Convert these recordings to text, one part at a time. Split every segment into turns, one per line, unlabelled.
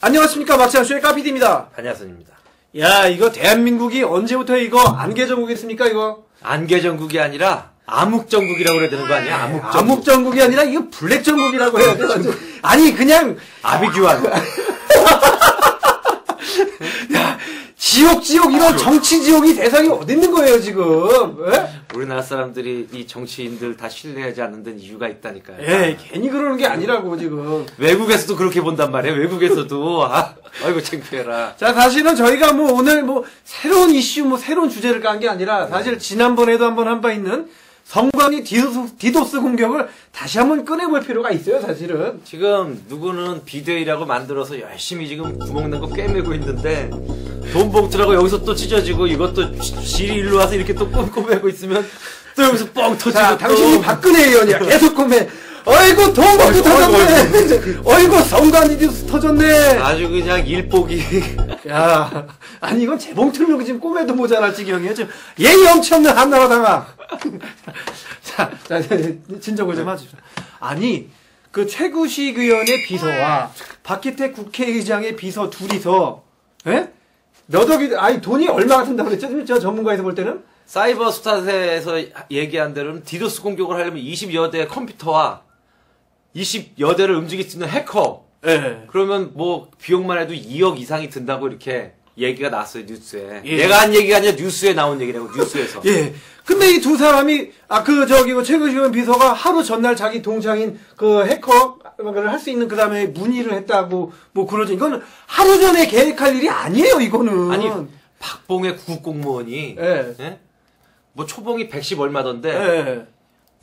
안녕하십니까 막창쇼의 까피디입니다.
반야선입니다.
야 이거 대한민국이 언제부터 이거 안개전국이었습니까 이거?
안개전국이 아니라 암흑전국이라고 그래야 되는 거 아니야? 암흑전국.
암흑전국이 아니라 이거 블랙전국이라고 해야 돼. 아니 그냥
아비규환.
야 지옥 지옥 이런 정치 지옥이 세상에 어디 있는 거예요 지금? 예?
우리나라 사람들이 이 정치인들 다 신뢰하지 않는 데는 이유가 있다니까요.
예, 괜히 그러는 게 아니라고 지금.
외국에서도 그렇게 본단 말이에요. 외국에서도. 아, 아이고 창피해라.
자, 사실은 저희가 뭐 오늘 뭐 새로운 이슈, 뭐 새로운 주제를 깐 게 아니라 사실 지난번에도 한번 한 바 있는 성광이 디도스, 디도스 공격을 다시 한번 꺼내볼 필요가 있어요, 사실은.
지금 누구는 비데이라고 만들어서 열심히 지금 구멍 난 거 꿰매고 있는데 돈 봉투라고 여기서 또 찢어지고 이것도 질이 일로 와서 이렇게 또 꼼꼼매고 있으면 또 여기서 뻥 터지고
자,
또
당신이 박근혜 의원이야. 계속 꼬매. 어이구, 돈 먹고 터졌네. 어이구, 성광이 디도스 터졌네.
아주 그냥 일복이
야, 아니 이건 재봉틀로 지금 꼬매도 모자랄 지경이에요. 지금 예의 엄치 없는 한나라당아. 자, 자, 진정을 좀 하죠. 아니 그 최구식 의원의 비서와 박기태 국회의장의 비서 둘이서, 예? 몇 억이, 아니 돈이 얼마가 든다고 그랬죠? 저 전문가에서 볼 때는?
사이버 스타트에서 얘기한 대로는 디도스 공격을 하려면 20여 대의 컴퓨터와 20여 대를 움직일 수 있는 해커
예.
그러면 뭐 비용만 해도 2억 이상이 든다고 이렇게 얘기가 나왔어요 뉴스에
예.
내가 한 얘기가 아니라 뉴스에 나온 얘기라고 뉴스에서
예. 근데 이 두 사람이, 아, 그, 저기, 그 의원 비서가 하루 전날 자기 동창인 그 해커를 할 수 있는 그 다음에 문의를 했다고, 뭐 그러죠. 이거는 하루 전에 계획할 일이 아니에요, 이거는.
아니 박봉의 구급 공무원이
예.
예? 뭐 초봉이 110 얼마던데
예.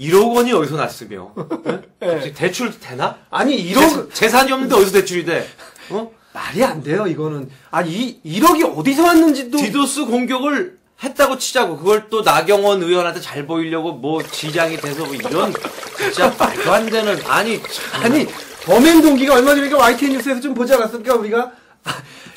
1억 원이 어디서 났으며 예?
예.
대출 되나?
아니, 1억,
재산, 재산이 없는데 어디서 대출이 돼? 어?
말이 안 돼요, 이거는. 아니, 이 1억이 어디서 왔는지도.
디도스 공격을 했다고 치자고 그걸 또 나경원 의원한테 잘 보이려고 뭐 지장이 돼서 뭐 이런 진짜 말도 안 되는 아니 참.
아니, 범행 동기가 얼마 전에 YTN 뉴스에서 좀 보지 않았습니까, 우리가?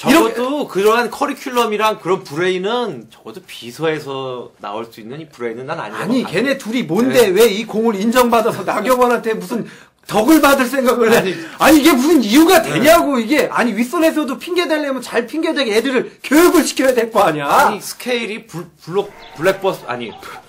이렇게-
적어도 그러한 커리큘럼이랑 그런 브레인은 적어도 비서에서 나올 수 있는 이 브레인은 난 아니야.
아니, 걔네 둘이 뭔데 왜이 공을 인정받아서 나경원한테 무슨 덕을 받을 생각을 해? 아니,
아니,
이게 무슨 이유가 되냐고, 이게. 아니, 윗선에서도 핑계 대려면 잘 핑계 대게 애들을 교육을 시켜야 될 거 아니야?
아니 스케일이 불, 블록 블랙버스 아니 블-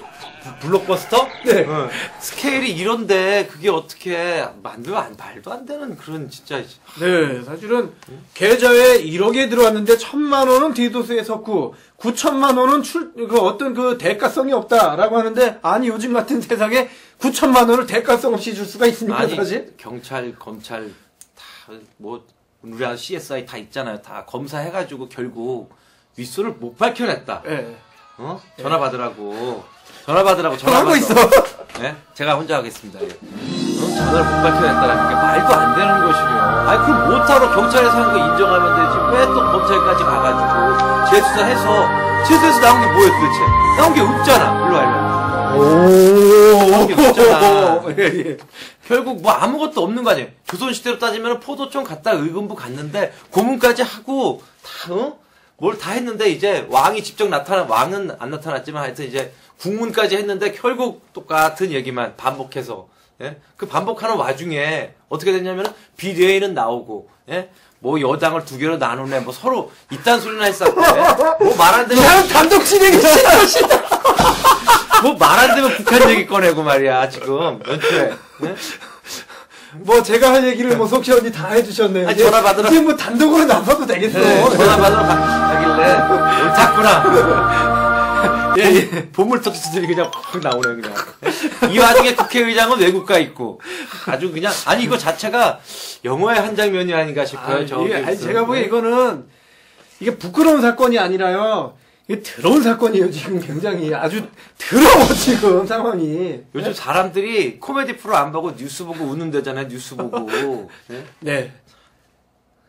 블록버스터?
네.
어. 스케일이 이런데 그게 어떻게 만들면 안, 말도 안 되는 그런 진짜
네, 사실은 계좌에 1억에 들어왔는데 천만 원은 디도스에 섰고 9천만 원은 출, 그 어떤 그 대가성이 없다라고 하는데 아니 요즘 같은 세상에 9천만 원을 대가성 없이 줄 수가 있습니까
아니
사실?
경찰 검찰 다뭐 우리나라 CSI 다 있잖아요. 다 검사해가지고 결국 윗선을 못 밝혀냈다.
예.
어? 전화 받으라고. 전화 받으라고 전화 받아.
있어.
네? 제가 혼자 하겠습니다. 예. 어? 전화를 못 밝혀냈다라는 게 말도 안 되는 것이며. 아니, 그럼 못하러 경찰에서 한 거 인정하면 되지. 왜 또 검찰까지 가가지고 재수사해서, 재수해서 나온 게 뭐예요 도대체? 나온 게 없잖아. 일로 와.
오. 예, 예.
결국 뭐 아무것도 없는 거 아니에요. 조선시대로 따지면 포도청 갔다 의금부 갔는데 고문까지 하고 다 어? 뭘다 했는데 이제 왕이 직접 나타나 왕은 안 나타났지만 하여튼 이제 국문까지 했는데 결국 똑같은 얘기만 반복해서 예? 그 반복하는 와중에 어떻게 됐냐면 비대위는 나오고 예? 뭐 여당을 두 개로 나누네 뭐 서로 이딴 소리나 했었고 예? 뭐말 안 되면
그냥 단독 진행이 싫어 싫어.
뭐 말 안 되면 북한 얘기 꺼내고 말이야 지금 연초에 예?
뭐 제가 할 얘기를 뭐 석희 언니 다 해주셨네요.
아니, 전화 받으러-
이제 뭐 단독으로 나서도 되겠어.
네, 전화 받으러 가- 가길래 옳았구나.
예, 예.
보물 터치들이 그냥 확 나오네 그냥. 이 와중에 국회의장은 외국가 있고 아주 그냥 아니 이거 자체가 영화의 한 장면이 아닌가 싶어요.
아,
저기
이게, 아니. 제가 보기에 이거는 이게 부끄러운 사건이 아니라요. 이게 더러운 사건이에요, 지금 굉장히. 아주 더러워, 지금 상황이.
요즘 사람들이 코미디 프로 안 보고 뉴스 보고 웃는 데잖아요. 뉴스 보고. 네?
네.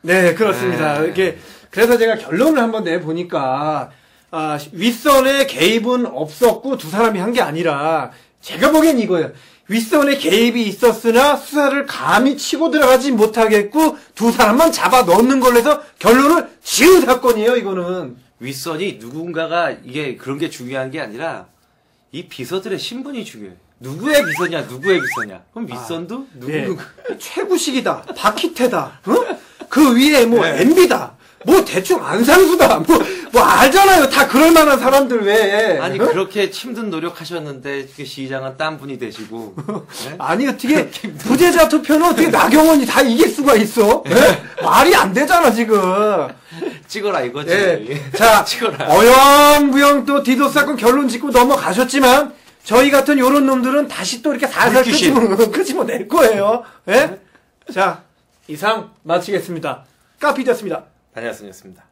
네, 그렇습니다.
네.
이렇게, 그래서 제가 결론을 한번 내 보니까, 아, 윗선에 개입은 없었고 두 사람이 한 게 아니라, 제가 보기엔 이거예요. 윗선에 개입이 있었으나 수사를 감히 치고 들어가지 못하겠고 두 사람만 잡아 넣는 걸로 해서 결론을 지은 사건이에요, 이거는.
윗선이 누군가가 이게 그런 게 중요한 게 아니라 이 비서들의 신분이 중요해. 누구의 비서냐, 누구의 비서냐. 그럼 윗선도 누구
예.
누구.
최구식이다. 박희태다. 어? 그 위에 뭐
네.
MB다. 뭐 대충 안상수다. 뭐, 뭐 알잖아요. 다 그럴 만한 사람들 왜.
아니
어?
그렇게 힘든 노력하셨는데 그 시장은 딴 분이 되시고 네?
아니 어떻게 부재자 투표는 어떻게 나경원이 다 이길 수가 있어?
네.
예? 말이 안 되잖아 지금.
찍어라 이거지.
예. 자,
찍어라.
어영부영 또 디도스 사건 결론 짓고 넘어가셨지만 저희 같은 요런 놈들은 다시 또 이렇게 살살
물귀신.
끄집어, 끄집어낼 거예요. 예? 자, 이상 마치겠습니다. 카피졌습니다.
다녀왔습니다.